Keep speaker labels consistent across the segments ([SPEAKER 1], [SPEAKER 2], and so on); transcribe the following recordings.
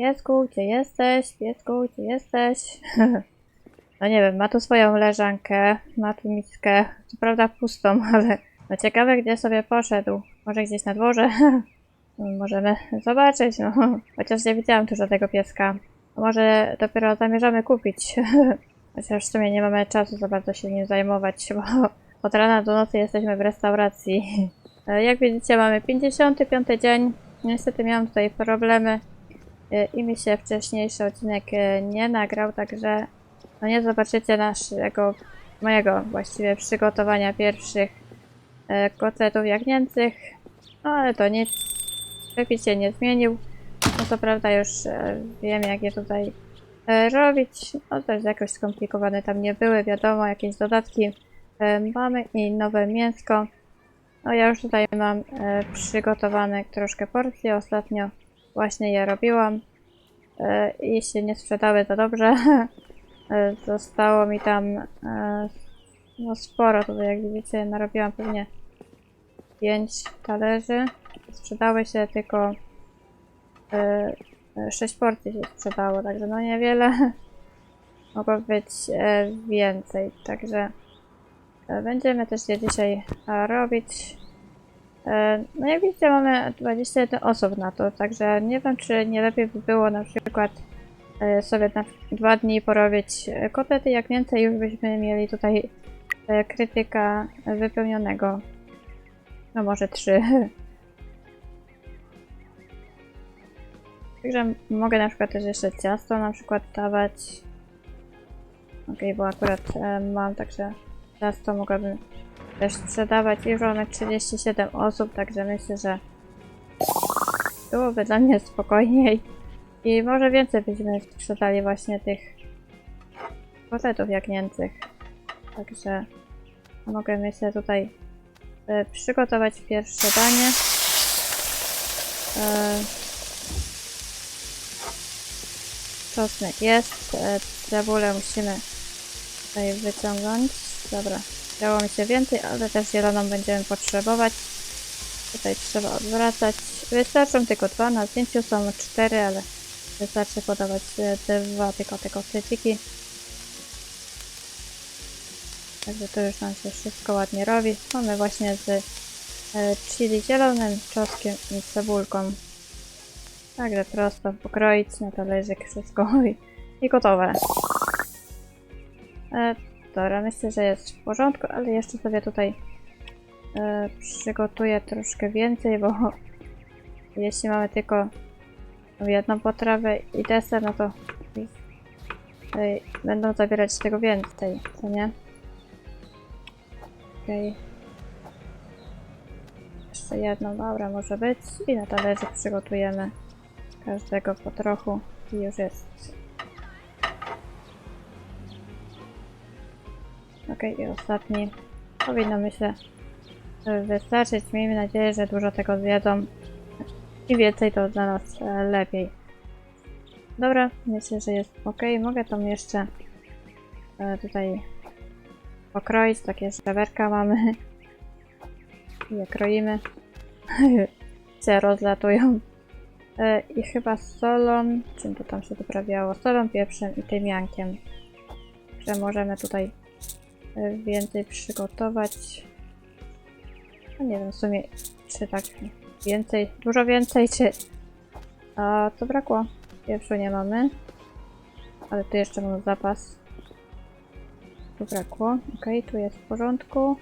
[SPEAKER 1] Piesku, gdzie jesteś? Piesku, gdzie jesteś? no nie wiem, ma tu swoją leżankę, ma tu miskę, co prawda pustą, ale no ciekawe gdzie sobie poszedł. Może gdzieś na dworze? Możemy zobaczyć, no. Chociaż nie widziałam tu żadnego pieska. Może dopiero zamierzamy kupić. Chociaż w sumie nie mamy czasu za bardzo się nim zajmować, bo od rana do nocy jesteśmy w restauracji. E, Jak widzicie, mamy 55 dzień. Niestety miałam tutaj problemy i mi się wcześniejszy odcinek e, nie nagrał, także no nie zobaczycie naszego, mojego właściwie przygotowania pierwszych e, kotletów jagnięcych. No ale to nic, przepis się nie zmienił. No to prawda już e, wiem jak je tutaj e, robić. No też jakoś skomplikowane tam nie były, wiadomo, jakieś dodatki e, mamy i nowe mięsko. No ja już tutaj mam e, przygotowane troszkę porcje, ostatnio właśnie je robiłam e, i się nie sprzedały za dobrze. E, Zostało mi tam e, no sporo, tutaj jak widzicie narobiłam pewnie 5 talerzy. Sprzedały się tylko 6 porcji się sprzedało, także no niewiele. Mogło być więcej, także będziemy też je dzisiaj robić. E, No jak widzicie mamy 21 osób na to, także nie wiem czy nie lepiej by było na przykład e, sobie na dwa dni porobić e, kotlety, jak więcej już byśmy mieli tutaj krytyka wypełnionego. No może trzy. Także mogę na przykład też jeszcze ciasto na przykład dawać. Okej, bo akurat mam, także ciasto mogłabym też sprzedawać. Już mamy 37 osób, także myślę, że byłoby dla mnie spokojniej. I może więcej byśmy sprzedali właśnie tych kotletów jagnięcych. Także mogę myślę tutaj e, przygotować pierwsze danie. E, czosnek jest, e, cebulę musimy tutaj wyciągnąć. Dobra, dało mi się więcej, ale też zieloną będziemy potrzebować. Tutaj trzeba odwracać. Wystarczą tylko dwa, na zdjęciu są cztery, ale wystarczy podawać e, dwa tylko te kotleciki. Także to już nam się wszystko ładnie robi. Mamy właśnie z e, chili zielonym, czosnkiem i cebulką. Także prosto pokroić na talerzyk wszystko i, i gotowe. Dobra, myślę, że jest w porządku, ale jeszcze sobie tutaj e, przygotuję troszkę więcej, bo jeśli mamy tylko jedną potrawę i deser, no to e, będą zabierać tego więcej, co nie? Okej. Jeszcze jedną, dobra, może być. I na talerze przygotujemy każdego po trochu i już jest. Okej, i ostatni. Powinno myślę e, wystarczyć. Miejmy nadzieję, że dużo tego zjedzą. Im więcej to dla nas e, lepiej. Dobra, myślę, że jest ok. Mogę tam jeszcze e, tutaj pokroić. Takie żeberka mamy. I je kroimy. się rozlatują. I chyba solą, czym to tam się doprawiało? Solą, pieprzem i tymiankiem. Że możemy tutaj więcej przygotować. No nie wiem w sumie, czy tak więcej, dużo więcej, czy... A co brakło? Pieprzu nie mamy. Ale tu jeszcze mam zapas. Tu brakło. Ok, tu jest w porządku.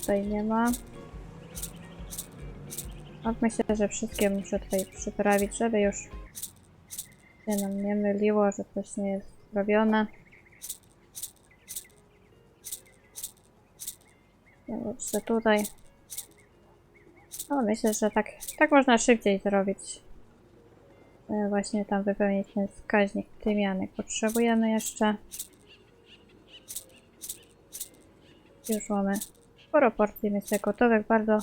[SPEAKER 1] Tutaj nie ma. No, myślę, że wszystkie muszę tutaj przyprawić, żeby już się nam nie myliło, że coś nie jest zrobione. Jeszcze tutaj. No, myślę, że tak, tak można szybciej zrobić. E, Właśnie tam wypełnić ten wskaźnik tymianek. Potrzebujemy jeszcze. Już mamy sporo porcji myślę gotowych, bardzo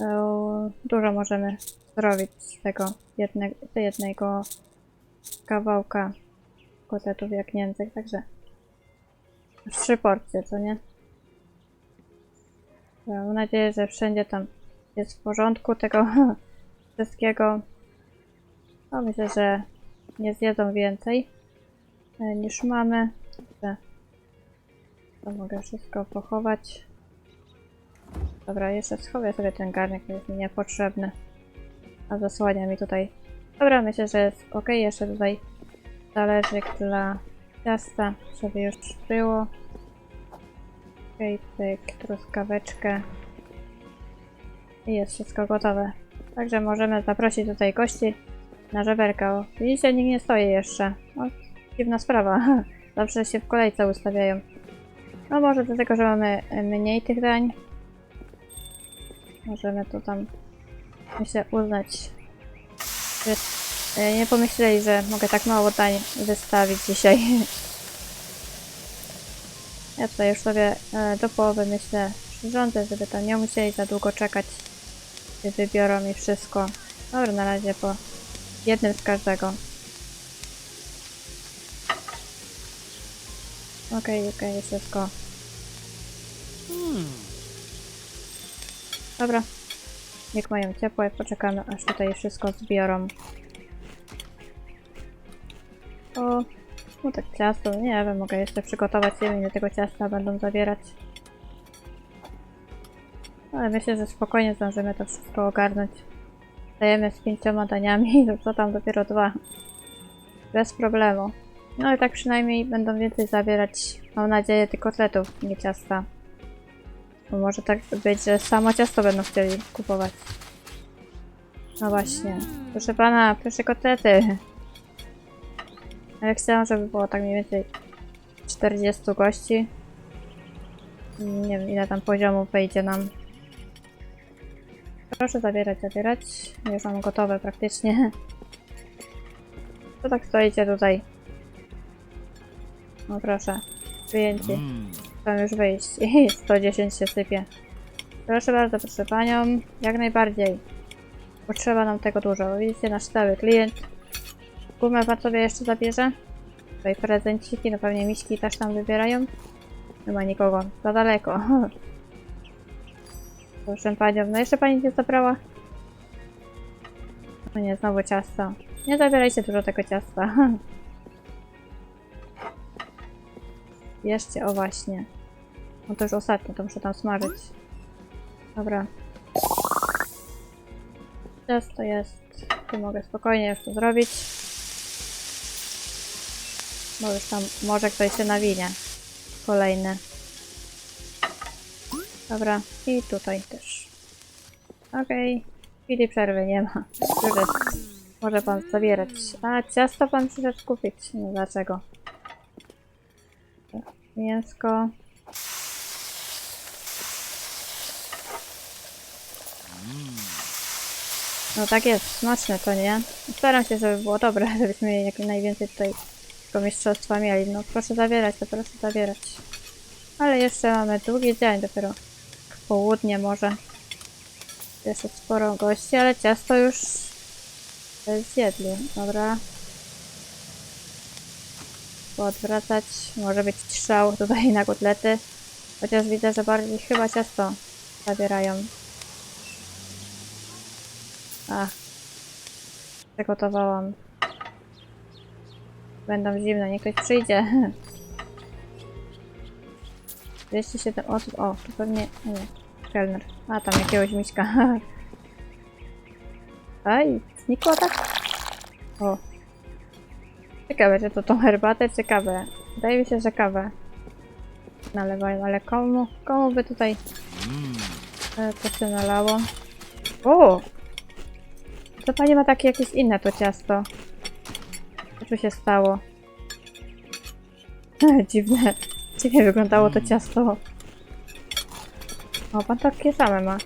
[SPEAKER 1] e, dużo możemy zrobić z tego jedne, z jednego kawałka kotletów jagnięcych, także trzy porcje, co nie? Mam nadzieję, że wszędzie tam jest w porządku tego wszystkiego. No myślę, że nie zjedzą więcej e, niż mamy. To mogę wszystko pochować. Dobra, jeszcze schowię sobie ten garnek, to jest mi niepotrzebny. A zasłania mi tutaj. Dobra, myślę, że jest ok. Jeszcze tutaj talerzyk dla ciasta, żeby już było. Okej, pyk, truskaweczkę. I jest wszystko gotowe. Także możemy zaprosić tutaj gości na żeberka. O, widzicie, nikt nie stoi jeszcze. O, dziwna sprawa. Zawsze się w kolejce ustawiają. No może dlatego, że mamy mniej tych dań. Możemy to tam, myślę, uznać. E, nie pomyśleli, że mogę tak mało dań wystawić dzisiaj. Ja tutaj już sobie e, do połowy myślę przyrządzę, żeby tam nie musieli za długo czekać. gdy Wybiorą mi wszystko. Dobra, na razie po jednym z każdego. Okej, okej, wszystko. Dobra. Niech mają ciepłe, poczekamy aż tutaj wszystko zbiorą. O, no tak ciasto, nie wiem, mogę jeszcze przygotować, nie ile tego ciasta będą zabierać. Ale myślę, że spokojnie zdążymy to wszystko ogarnąć. Dajemy z pięcioma daniami, to co tam dopiero dwa. Bez problemu. No i tak przynajmniej będą więcej zabierać, mam nadzieję, tych kotletów, nie ciasta. Bo może tak być, że samo ciasto będą chcieli kupować. No właśnie. Proszę pana, proszę kotlety. Ale chciałam, żeby było tak mniej więcej 40 gości. Nie wiem ile tam poziomów wejdzie nam. Proszę zabierać, zabierać. Już mam gotowe praktycznie. Co tak stoicie tutaj? No proszę. Wyjęci. Tam już wyjść. I 110 się sypie. Proszę bardzo, proszę panią. Jak najbardziej. Potrzeba nam tego dużo. Widzicie, nasz stały klient. Gumę pan sobie jeszcze zabierze? Tutaj prezenciki, no pewnie miśki też tam wybierają. Nie ma nikogo. Za daleko. Proszę panią, no jeszcze pani nie zabrała? No nie, znowu ciasto. Nie zabierajcie dużo tego ciasta. Jeszcze, o właśnie. No to już ostatnie, to muszę tam smażyć. Dobra. Ciasto jest. Tu mogę spokojnie już to zrobić. Już tam może ktoś się nawinie. Kolejny. Dobra, i tutaj też. Okej. Chwili przerwy nie ma. Jest. Może pan zabierać. A, ciasto pan przyszedł kupić. Nie dlaczego. Mięsko. No tak jest, smaczne to nie? Staram się, żeby było dobre, żebyśmy jak najwięcej tutaj tego mistrzostwa mieli. No proszę zabierać, to proszę zabierać. Ale jeszcze mamy długi dzień, dopiero południe może. Jeszcze sporo gości, ale ciasto już zjedli. Dobra. Poodwracać. Może być strzał tutaj na kotlety. Chociaż widzę, że bardziej chyba ciasto zabierają. Ach. Przygotowałam. Będą zimne, niech ktoś przyjdzie. 207 osób. O, to pewnie. Nie. Kelner. A tam jakiegoś miśka. Aj, znikło tak? O. Ciekawe, czy to tą herbatę? Ciekawe. Wydaje mi się, że kawę nalewają, ale komu, komu by tutaj e, to się nalało? O! To pani ma takie jakieś inne to ciasto. Co się stało? Dziwne. Dziwnie wyglądało to ciasto. O, pan takie same ma.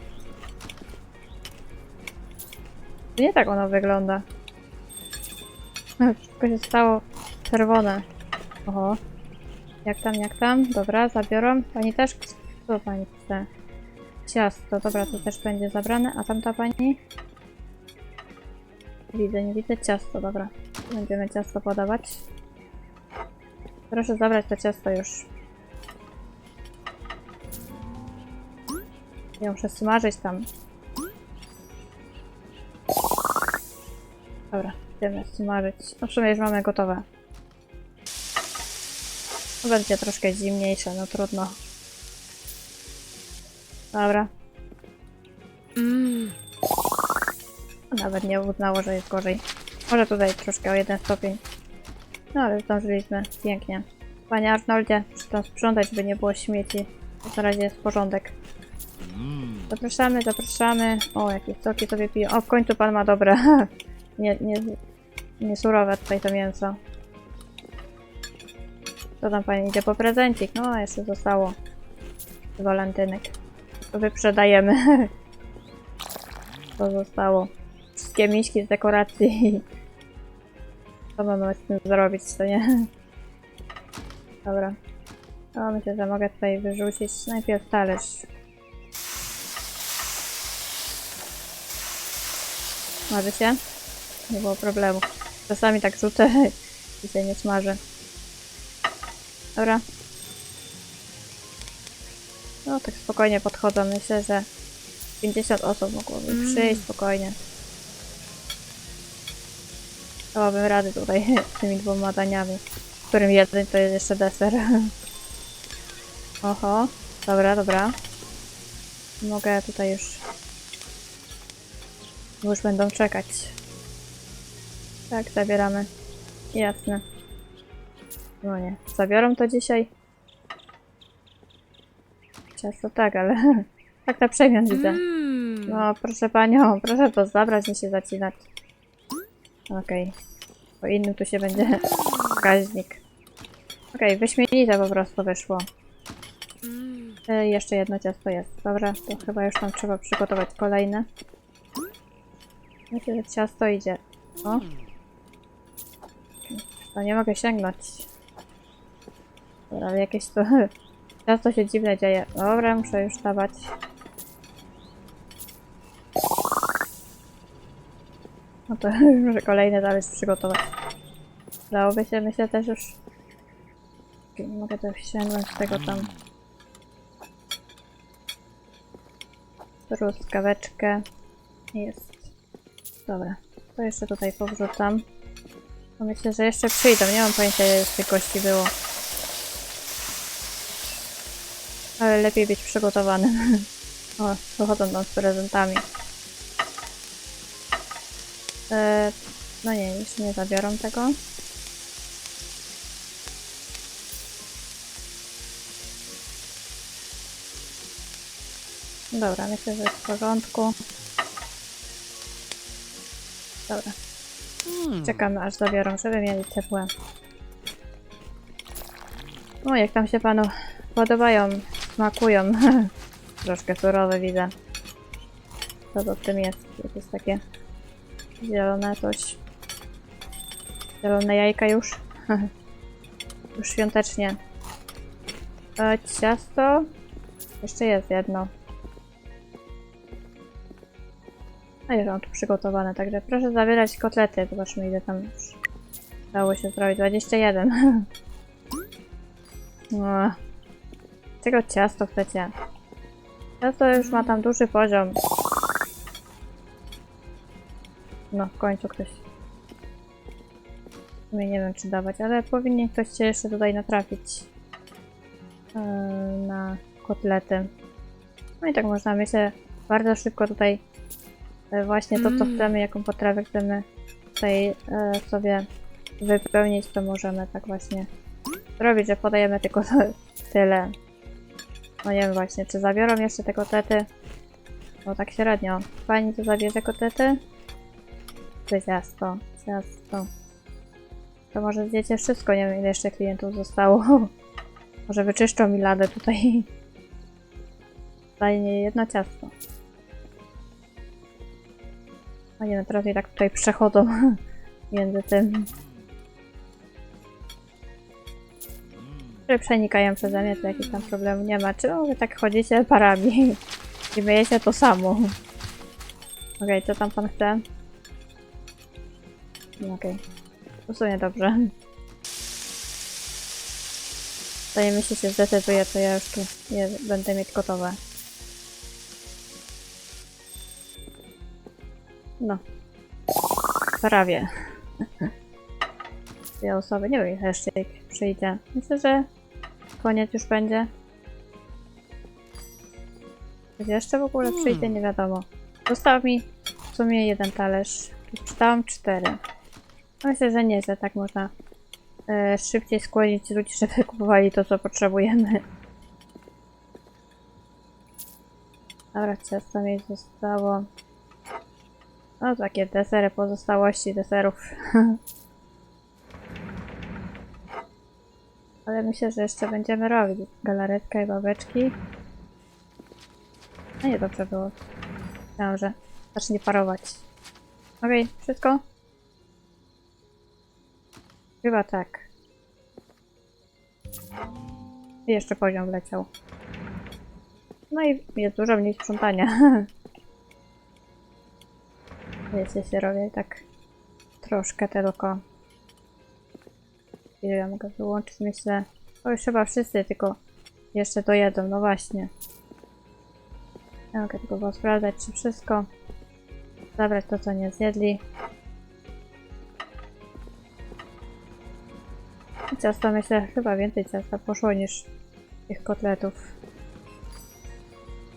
[SPEAKER 1] Nie tak ono wygląda. Wszystko się stało czerwone. Oho. Jak tam, jak tam? Dobra, zabiorą. Pani też? Co pani chce? Ciasto. Dobra, to też będzie zabrane. A tamta pani? Widzę, nie widzę. Ciasto, dobra. Będziemy ciasto podawać. Proszę zabrać to ciasto już. Ja muszę smażyć tam. Dobra, Idziemy smażyć. No w sumie już mamy gotowe. Będzie troszkę zimniejsze, no trudno. Dobra.
[SPEAKER 2] Mmm.
[SPEAKER 1] Nawet nie uznało, że jest gorzej. Może tutaj troszkę o jeden stopień. No ale zdążyliśmy. Pięknie. Panie Arnoldzie, muszę tam sprzątać, by nie było śmieci. Na razie jest porządek. Zapraszamy, zapraszamy. O, jakieś soki sobie piję. O, w końcu pan ma dobre. nie, nie, nie surowe tutaj to mięso. Co tam pani idzie po prezencik? No, jeszcze zostało. Walentynek. To wyprzedajemy. to zostało. Wszystkie miśki z dekoracji. Co mamy z tym zrobić, co nie? Dobra. No, myślę, że mogę tutaj wyrzucić najpierw talerz. Smaży się? Nie było problemu. Czasami tak rzucę i się nie smaży. Dobra. No tak spokojnie podchodzą. Myślę, że 50 osób mogłoby
[SPEAKER 2] Mm.
[SPEAKER 1] przyjść spokojnie. Dałabym rady tutaj z tymi dwoma daniami. W którym jeden to jest jeszcze deser. Oho. Dobra, dobra. Mogę tutaj już już będą czekać. Tak, zabieramy. Jasne. No nie. Zabiorą to dzisiaj? Ciasto tak, ale tak na przemian widzę.
[SPEAKER 2] Mmm.
[SPEAKER 1] No, proszę panią, proszę to zabrać, nie się zacinać. Okej. Po innym tu się będzie wskaźnik. Okej, wyśmienite po prostu wyszło. E, jeszcze jedno ciasto jest. Dobra, to chyba już tam trzeba przygotować kolejne. Myślę, że ciasto idzie. O. To nie mogę sięgnąć. Dobra, ale jakieś to... Ciasto się dziwne dzieje. Dobra, muszę już dawać. No to muszę kolejny dalej przygotować. Dałoby się, myślę, też już... Mogę też sięgnąć tego tam... Truskaweczkę. Jest. Dobra. To jeszcze tutaj powrzucam. Bo myślę, że jeszcze przyjdą. Nie mam pojęcia, ile już tych gości było. Ale lepiej być przygotowanym. O, wychodzą tam z prezentami. E, no nie, już nie zabiorą tego. Dobra, myślę, że jest w porządku. Dobra. Czekamy aż zabiorą, żeby mieli ciepłe. O, jak tam się panu podobają, smakują. Troszkę surowe widzę. Co to w tym jest? Jakieś takie zielone coś. Zielone jajka już. już świątecznie. E, ciasto. Jeszcze jest jedno. No i mam tu przygotowane, także proszę zabierać kotlety. Zobaczmy ile tam już dało się zrobić. 21. No. Czego ciasto chcecie? Ciasto już ma tam duży poziom. No, w końcu ktoś. Sumie nie wiem czy dawać, ale powinien ktoś się jeszcze tutaj natrafić. Yy, na kotlety. No i tak można myślę bardzo szybko tutaj e, właśnie to co
[SPEAKER 2] Mm.
[SPEAKER 1] chcemy, jaką potrawę chcemy tutaj e, sobie wypełnić, to możemy tak właśnie zrobić, że podajemy tylko tyle. No nie wiem właśnie, czy zabiorą jeszcze te kotlety? No tak średnio. Pani to zabierze kotlety? Czy ciasto? Ciasto. To może zjecie wszystko, nie wiem ile jeszcze klientów zostało. może wyczyszczą mi ladę tutaj. Daje nie jedno ciasto. A nie wiem, teraz i tak tutaj przechodzą między tym. Które przenikają przeze mnie, to jakiś tam problemu nie ma. Czemu wy tak chodzicie parami i myjecie to samo? Okej, co tam pan chce? No Okej. W sumie dobrze. Zanim myśli się zdecyduje, to ja już tu je będę mieć gotowe. No. Prawie. Dwie osoby, nie wiem ile jeszcze ich przyjdzie. Myślę, że koniec już będzie. Czy jeszcze w ogóle przyjdzie, nie wiadomo. Został mi w sumie jeden talerz. Przeczytałam cztery. Myślę, że nieźle, tak można e, szybciej skłonić ludzi, żeby kupowali to, co potrzebujemy. Dobra, ciasto mi zostało. No, takie desery, pozostałości deserów. Ale myślę, że jeszcze będziemy robić galaretkę i babeczki. No nie, dobrze było. Że zacznie parować. Okej, wszystko? Chyba tak. Jeszcze poziom wleciał. No i jest dużo mniej sprzątania. Wiecie, się robię tak troszkę tylko. Ile ja mogę wyłączyć? Myślę, o już chyba wszyscy tylko jeszcze dojedą, no właśnie. Ja mogę tylko sprawdzać, czy wszystko. Zabrać to, co nie zjedli. I Ciasto myślę, chyba więcej ciasta poszło niż tych kotletów.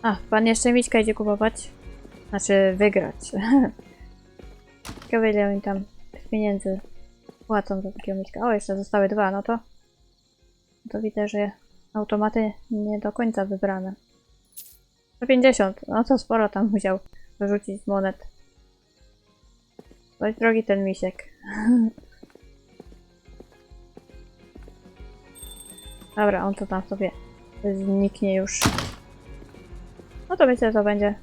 [SPEAKER 1] A, pan jeszcze Miśka idzie kupować. Znaczy wygrać. Ciekawe ile oni tam pieniędzy płacą za takiego Miśka. O, jeszcze zostały dwa, no to... To widzę, że automaty nie do końca wybrane. 150, no to sporo tam musiał wyrzucić monet. Bądź drogi ten misiek. Dobra, on to tam sobie zniknie już. No to myślę, że to będzie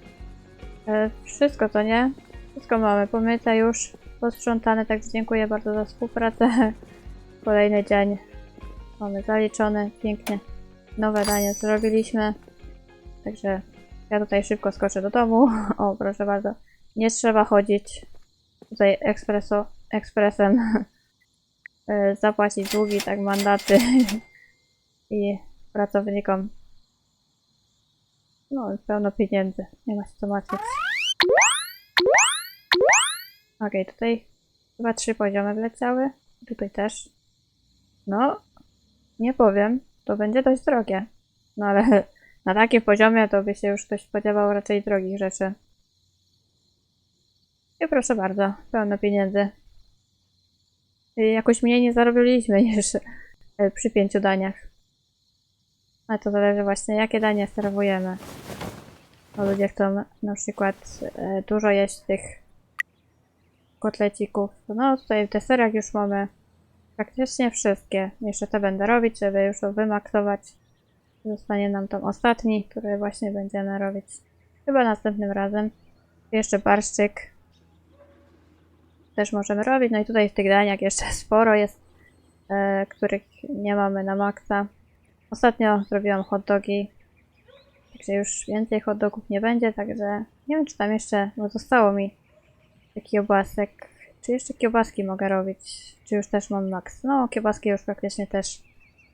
[SPEAKER 1] e, wszystko, co nie? Wszystko mamy pomyte już, posprzątane, także dziękuję bardzo za współpracę. Kolejny dzień mamy zaliczony, pięknie. Nowe danie zrobiliśmy. Także ja tutaj szybko skoczę do domu. O, proszę bardzo. Nie trzeba chodzić tutaj ekspreso, ekspresem. E, Zapłacić długi, tak mandaty. I pracownikom. No, pełno pieniędzy. Nie ma się co martwić. Okej, tutaj chyba trzy poziomy wleciały. Tutaj też. No, nie powiem. To będzie dość drogie. No ale na takim poziomie to by się już ktoś spodziewał raczej drogich rzeczy. I proszę bardzo, pełno pieniędzy. Jakoś mniej nie zarobiliśmy niż przy pięciu daniach. Ale to zależy właśnie jakie danie serwujemy. Bo ludzie chcą na przykład e, dużo jeść tych kotlecików. No tutaj w deserach już mamy praktycznie wszystkie. Jeszcze te będę robić, żeby już to wymaksować. Zostanie nam tam ostatni, który właśnie będziemy robić chyba następnym razem. Jeszcze barszczyk też możemy robić. No i tutaj w tych daniach jeszcze sporo jest, e, których nie mamy na maksa. Ostatnio zrobiłam hot dogi, także już więcej hot dogów nie będzie, także nie wiem czy tam jeszcze, bo zostało mi kiełbasek. Czy jeszcze kiełbaski mogę robić? Czy już też mam maks? No, kiełbaski już praktycznie też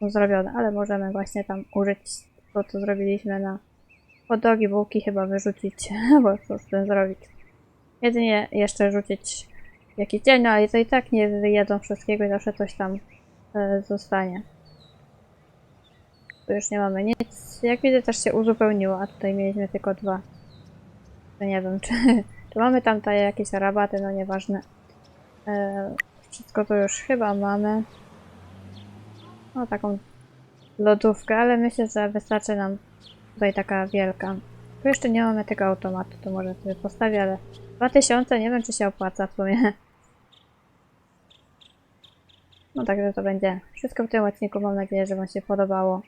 [SPEAKER 1] są zrobione, ale możemy właśnie tam użyć to, co zrobiliśmy na hot dogi, bułki chyba wyrzucić, bo co z tym zrobić. Jedynie jeszcze rzucić jakiś dzień, no ale to i tak nie wyjedzą wszystkiego i zawsze coś tam e, zostanie. Tu już nie mamy nic. Jak widzę też się uzupełniło, a tutaj mieliśmy tylko dwa. To nie wiem, czy, czy mamy tam te jakieś rabaty, no nieważne. E, wszystko to już chyba mamy. No taką lodówkę, ale myślę, że wystarczy nam tutaj taka wielka. Tu jeszcze nie mamy tego automatu, to może sobie postawię, ale 2000 nie wiem, czy się opłaca w sumie. No także to będzie wszystko w tym odcinku. Mam nadzieję, że Wam się podobało.